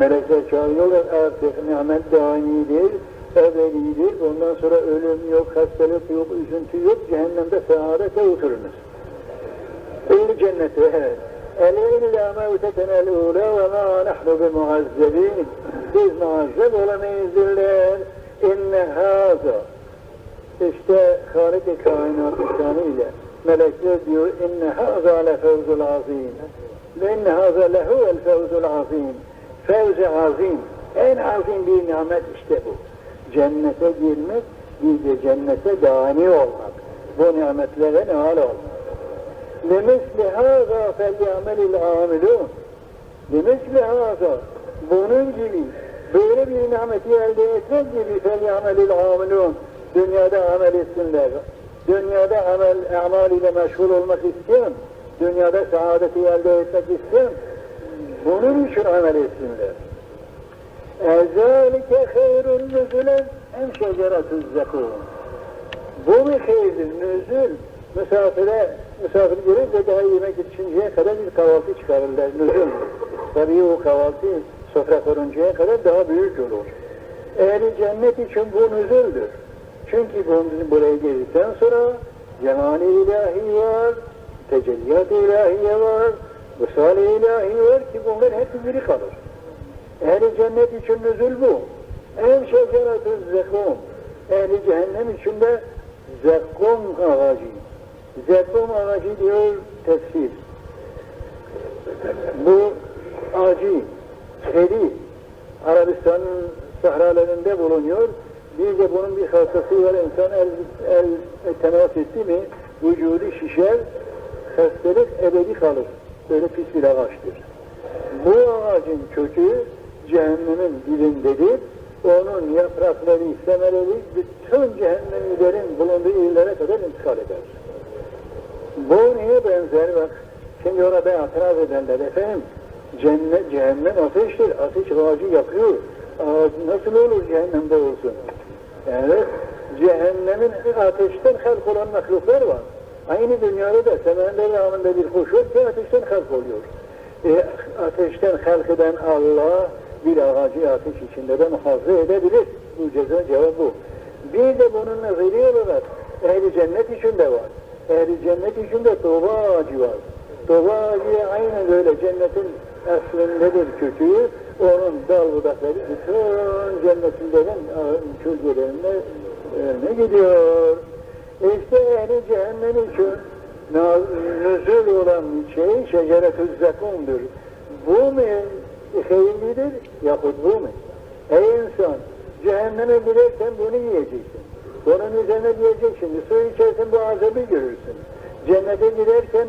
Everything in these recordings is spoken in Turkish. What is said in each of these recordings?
Melekler çağırıyorlar artık nimet daimidir, ebedidir. Ondan sonra ölüm yok, hastalık yok, üzüntü yok. Cehennemde saadete oturunuz. Ehl cennete evet. Eleyla mevteten el ula ve ma nahnu bi muazzebin. Biz muazzeb olamayız diller. İnne haza. İşte Halik-i Kainat ile melekler diyor inne haza le fevzul azim. Ve inne haza lehu el fevzul azim. Fevzi azim. En azim bir nimet işte bu. Cennete girmek, bir de cennete dani olmak. Bu nimetlere nail olmak. لِمِثْلِ هَذَا فَلْيَعْمَلِ الْعَامِلُونَ لِمِثْلِ هَذَا Bunun gibi, böyle bir nimeti elde etmek gibi فَلْيَعْمَلِ الْعَامِلُونَ Dünyada amel etsinler. Dünyada amel, amal ile meşgul olmak isteyen, dünyada saadeti elde etmek isteyen, bunun için amel etsinler. اَذَٰلِكَ خَيْرٌ نُزُلًا اَمْ شَجَرَةُ الزَّكُونَ Bu mu hayırdır, nüzül? Misafire, misafir gelince daha yemek içinceye kadar bir kahvaltı çıkarırlar, nüzül. Tabii o kahvaltı sofra koruncaya kadar daha büyük olur. Ehli cennet için bu nüzüldür. Çünkü bu, buraya geldikten sonra cemali ilahi var, tecelliyat ilahiye var, vısal-i ilahi var ki bunlar hep biri kalır. Ehli cennet için nüzül bu. En şecaretü zekum. Ehli cehennem için de zekkum ağacı. Zekkum ağacı diyor tefsir. Bu ağacı, kedi, Arabistan'ın sahralarında bulunuyor. Bir de bunun bir hastası var. İnsan el, el temas etti mi vücudu şişer, hastalık ebedi kalır. Böyle pis bir ağaçtır. Bu ağacın kökü cehennemin dibindedir. Onun yaprakları, semeleri bütün cehennemilerin bulunduğu illere kadar intikal eder. Bu niye benzer bak? Şimdi orada itiraz edenler efendim cennet, cehennem ateştir. Ateş ağacı yakıyor. Ağacı nasıl olur cehennemde olsun? Evet, cehennemin ateşten halk olan mahluklar var. Aynı dünyada da semende rağmında bir kuş ki ateşten halk oluyor. E, ateşten halk eden Allah bir ağacı ateş içinde de muhafaza edebilir. Bu ceza cevap bu. Bir de bunun naziri olarak ehli cennet için de var. Ehli cennet için de tuğba ağacı var. Tuğba ağacı aynı böyle cennetin eslindedir kökü. Onun dal budakları bütün cennetlerin çölgelerine ne gidiyor. İşte ehli cehennem için nüzul olan şey şeceret-ü zekumdur. Bu mu hayırlidir yahut bu mu? Ey insan cehenneme girersen bunu yiyeceksin. Bunun üzerine diyeceksin. Su içersen bu azabı görürsün. Cennete girerken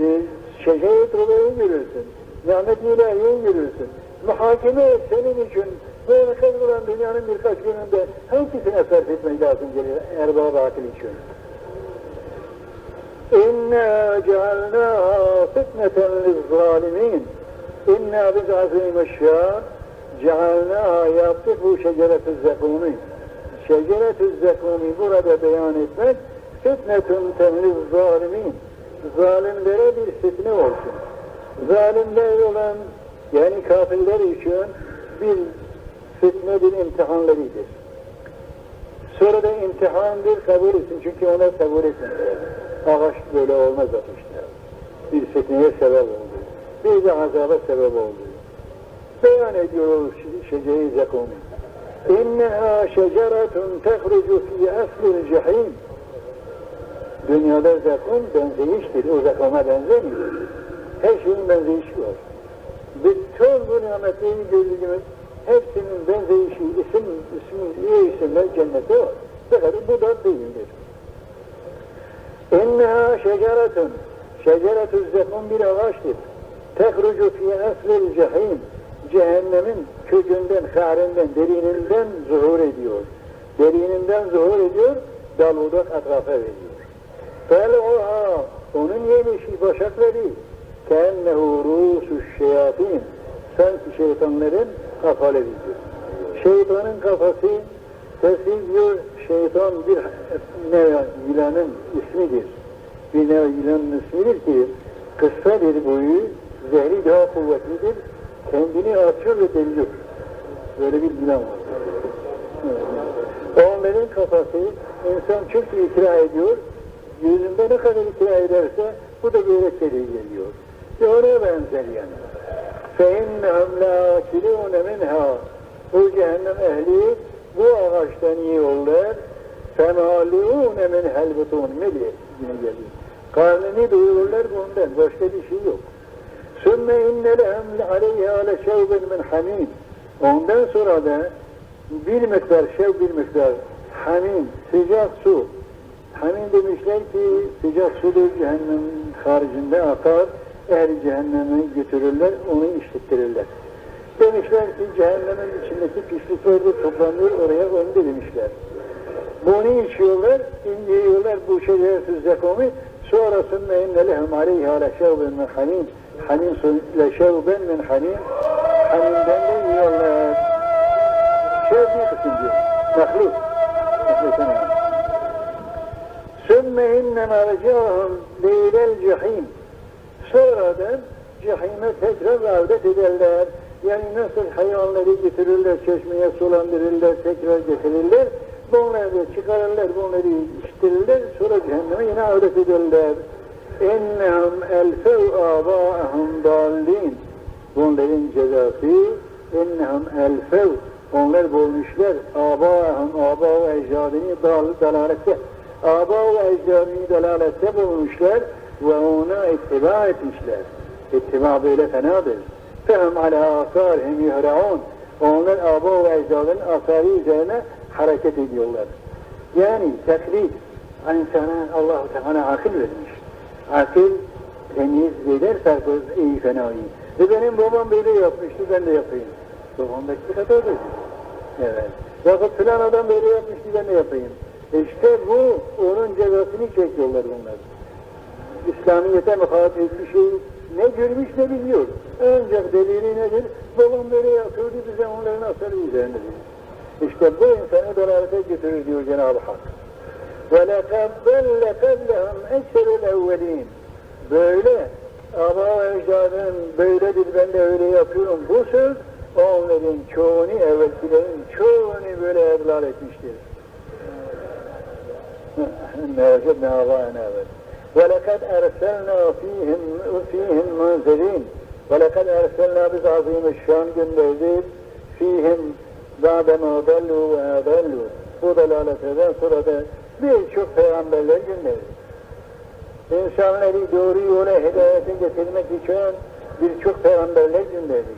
e, şeceret olayı görürsün. Nimet ilahiyi görürsün. Muhakeme et senin için böyle kazılan dünyanın birkaç gününde hangisine sarf etmek lazım gelir erbab akıl için? İnna cealnaha fitneten lizzalimin. İnna biz azim eşya cealnaha yaptık bu şeceret-ü zekumi. Şeceret-ü zekumi burada beyan etmek fitnetun temliz zalimin. Zalimlere bir fitne olsun. Zalimler olan yani kafirler için bir fitne bir imtihanlarıdır. Sonra da imtihandır kabul etsin. Çünkü onlar kabul etmiyor. Ağaç böyle olmaz atışta. Bir fitneye sebep oldu. Bir de azaba sebep oldu. Beyan ediyor şeceri zekumi. İnneha şeceretun tehrucu fi eslil cehim. Dünyada zekum benzeyiştir. O zekuma benzemiyor. Her şeyin benzeyişi var. Bütün bu nimetleri gördüğümüz hepsinin benzeyişi, isim, isim, iyi isimler cennette var. Fakat bu da değildir. İnneha şeceretun, şeceretü zekum bir ağaçtır. Tehrucu fi eslil cehim, cehennemin kökünden, harinden, derininden zuhur ediyor. Derininden zuhur ediyor, dal budak etrafa veriyor. Fel'uha, onun yemişi başakları, kennehu rusu şeyatin, sanki şeytanların kafalarıdır. Şeytanın kafası, tefsir diyor, şeytan bir ne yılanın ismidir. Bir ne yılanın ismidir ki, kısa bir boyu, zehri daha kuvvetlidir, kendini atıyor ve deliyor. Böyle bir plan var. Onların kafası insan çok ikra ediyor. Yüzünde ne kadar ikra ederse bu da böyle geliyor. Ve ona benzer yani. فَاِنَّهُمْ لَا كِلُونَ مِنْهَا Bu cehennem ehli bu ağaçtan yiyorlar. فَمَالِعُونَ مِنْ هَلْبُتُونَ Ne diye yine geliyor. Karnını doyururlar bundan. Başka bir şey yok. ثُمَّ اِنَّ لَهُمْ عَلَيْهَا لَشَوْبٍ مِنْ حَمِيمٍ Ondan sonra da bir miktar, şev bir miktar hamim, sıcak su. Hamim demişler ki sıcak sudur cehennemin haricinde akar, ehli cehenneme götürürler, onu işlettirirler. Demişler ki cehennemin içindeki pislikler de toplanıyor oraya onu demişler. Bunu içiyorlar, yiyorlar bu şeceresiz zekonu, sonra sümme inne lehum aleyha leşevben min hamim, hamim leşevben min hamim, hamimden de yiyorlar. Şev bir kısım diyor, mahluk. Sümme inne mercahum leylel cehim Sonradan cehime tekrar davet ederler. Yani nasıl hayvanları getirirler, çeşmeye sulandırırlar, tekrar getirirler. Bunları da çıkarırlar, bunları iştirirler, sonra cehenneme yine avret ederler. اِنَّهُمْ اَلْفَوْ آبَاءَهُمْ دَالِّينَ Bunların cezası اِنَّهُمْ اَلْفَوْ Onlar bulmuşlar آبَاءَهُمْ آبَاءُ ecdadını dal, dalalette آبَاءُ ecdadını dalalette bulmuşlar ve ona ittiba etmişler. İttiba böyle fenadır. Fehum ala asarihim yuhra'un. Onların aba ve ecdadın asarı üzerine hareket ediyorlar. Yani taklit insana Allah-u Teala akıl vermiş. Akıl temiz verir sarkız iyi fenayı. E benim babam böyle yapmıştı ben de yapayım. Babamdaki kadardır. Evet. Yakıt filan adam böyle yapmıştı ben de yapayım. İşte bu onun cezasını çekiyorlar bunlar. İslamiyete muhalefet bir şey ne görmüş ne biliyor. Ancak delili nedir? Babam böyle yapıyordu bize onların asarı üzerinde diyor. İşte bu insanı dalalete götürür diyor Cenab-ı Hak. وَلَقَدْ ضَلَّ قَبْلَهُمْ اَكْسَرُ الْاَوَّلِينَ Böyle, ama ecdadın böyledir ben de öyle yapıyorum. Bu söz onların çoğunu, evvelkilerin çoğunu böyle evlal etmiştir. مَاجَبْنَا عَبَانَا evet. وَلَقَدْ اَرْسَلْنَا ف۪يهِمْ ف۪يهِمْ مُنْزَر۪ينَ وَلَقَدْ اَرْسَلْنَا biz azim şan gönderdik fihim ba'dema dallu ve adallu bu dalaleteden sonra da birçok peygamberler gönderdik. İnsanları doğru yola hidayete getirmek için birçok peygamberler gönderdik.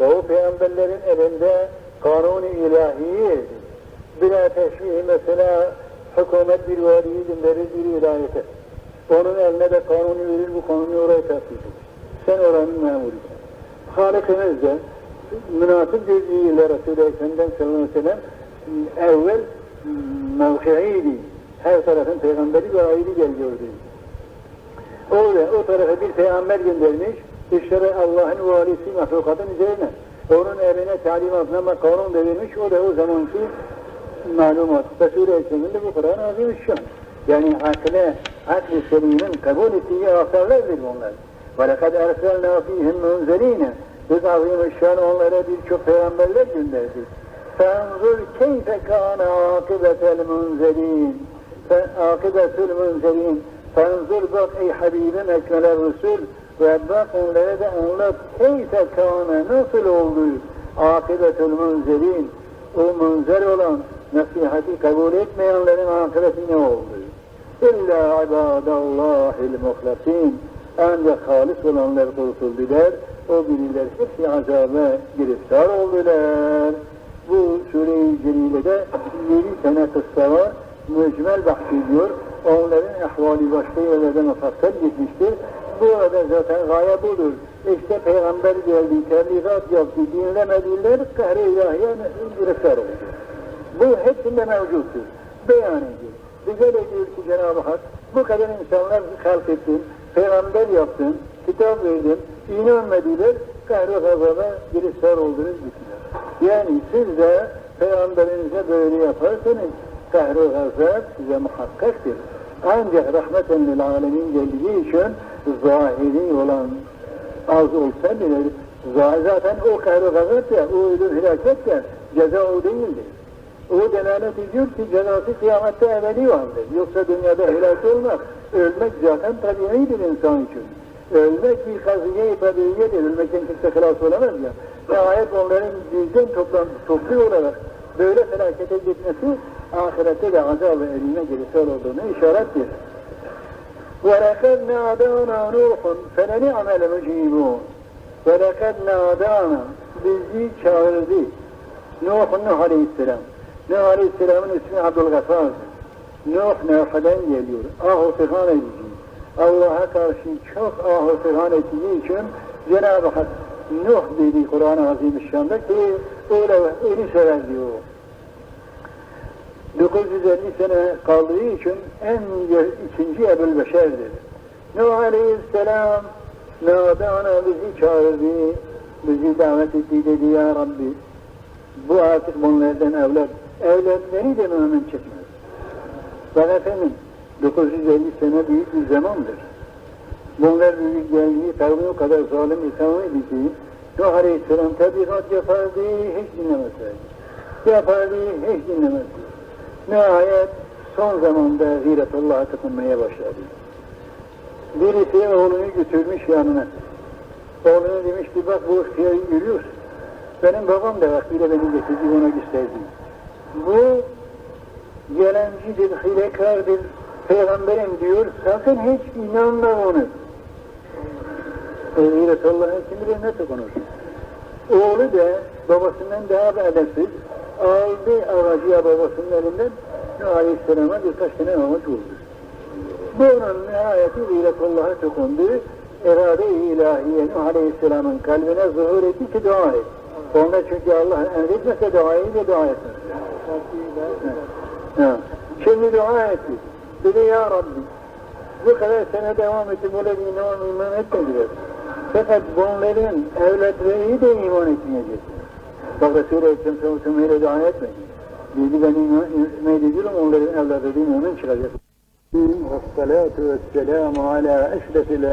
Ve o peygamberlerin elinde kanun-u ilahiyi bila teşbih mesela hükümet bir valiyi gönderir bir vilayete. Onun eline de kanunu verir, bu kanunu oraya tatbik eder. Sen oranın memurisin. Halikimiz de münasip gözüyle Resulü Ekrem'den sallallahu aleyhi ve sellem evvel mevkiiydi. Her tarafın peygamberi ve ayrı geliyordu. O ve o tarafa bir peygamber göndermiş, işleri Allah'ın valisi mahlukatın üzerine. Onun eline talimatname kanun verilmiş, o da o zamanki malumat. Resul-i Ekrem'in de bu Kur'an azim Yani akle, akl-i selimin kabul ettiği asarlardır bunlar. وَلَقَدْ اَرْسَلْنَا ف۪يهِمْ مُنْزَر۪ينَ Biz azim şan onlara birçok peygamberler gönderdik. فَاَنْظُرْ كَيْفَ كَانَ عَاقِبَةَ الْمُنْزَر۪ينَ عَاقِبَةُ الْمُنْزَر۪ينَ فَاَنْظُرْ bak ey Habibim ekmeler Resul ve bak onlara da anlat keyfe kâne nasıl oldu akıbetül münzerin o münzer olan nasihati kabul etmeyenlerin akıbeti ne oldu? İlla ibadallahil muhlasin ancak halis olanlar kurtuldular o biriler hepsi azaba giriftar oldular. Bu Sure-i Celile'de yedi tane kıssa var. Mücmel bahsediyor. Onların ahvali başka yerlerde mufassal gitmiştir. Bu arada zaten gaye budur. İşte peygamber geldi, tebliğat yaptı, dinlemediler, kahre ilahiye giriftar oldu. Bu hepsinde mevcuttur. Beyan ediyor. Bize de ki Cenab-ı Hak, bu kadar insanlar halk ettin, peygamber yaptın, kitap verdin, inanmadılar, kahre gazaba giriftar oldunuz bittiler. Yani siz de peygamberinize böyle yaparsanız, kahre gazap size muhakkaktır. Ancak rahmeten lil alemin geldiği için zahiri olan az olsa bile Zaten o kahve gazap ya, o ölüm felaket ya, ceza o değildir. O delalet ediyor ki cezası kıyamette ebedi vardır. Yoksa dünyada helak olmak, ölmek zaten tabiidir insan için. Ölmek bir kaziye-i tabiiyedir. Ölmekten kimse helas olamaz ya. Nihayet onların düzgün toplam, toplu olarak böyle felakete gitmesi ahirette de azab ve eline girisel olduğunu işarettir. وَلَقَدْ نَادَانَا نُوحٌ فَلَنِعْمَ الْمُجِيبُونَ وَلَقَدْ نَادَانَا Bizi çağırdı. Nuh Aleyhisselam. Nuh Aleyhisselam'ın ismi Abdülgaffar'dır. Nuh Nuh'dan geliyor. Ah fihan edici. Allah'a karşı çok ah fihan ettiği için Cenab-ı Hak Nuh dedi Kur'an-ı Azimüşşan'da ki öyle öyle sever diyor. 950 sene kaldığı için en ikinci Ebul Beşer'dir. Nuh Aleyhisselam Nuh'dan bizi çağırdı, bizi davet etti dedi ya Rabbi bu artık bunlardan evlat, evlatları da mümin çıkmaz. Bak efendim 950 sene büyük bir zamandır. Bunlar büyük geldiği kavmi kadar zalim bir kavmiydi ki Nuh Aleyhisselam tebligat yapardı, hiç dinlemezlerdi. Yapardı, hiç dinlemezdi. Nihayet son zamanda gıyretullah'a takınmaya başladı. Birisi oğlunu götürmüş yanına. Oğluna demiş ki bak bu ihtiyarı görüyorsun. Benim babam da vaktiyle beni getirdi ona gösterdi. Bu gelencidir, hilekardır, peygamberim diyor. Sakın hiç inanma ona. E, Gıyretullah'a kim bilir nasıl konuşur. Oğlu da babasından daha da edepsiz. Aldı ağacıya babasının elinden Aleyhisselam'a birkaç tane ağaç vurdu. Bunun nihayeti Gıyretullah'a dokundu. İrade-i ilahiye Nuh Aleyhisselam'ın kalbine zuhur etti ki dua et. Onda çünkü Allah emretmese duayı da dua etmez. Ha. Şimdi dua etti. Dedi ya Rabbi bu kadar sene devam etti böyle bir iman, iman etmediler. Fakat bunların evlatları da iman etmeyecekler. Bak Resul-i Ekrem sallallahu aleyhi dua etmedi. Dedi ben iman, ediyorum onların evlatları mümin çıkacak. Ve salatu ve selamu ala eşrefil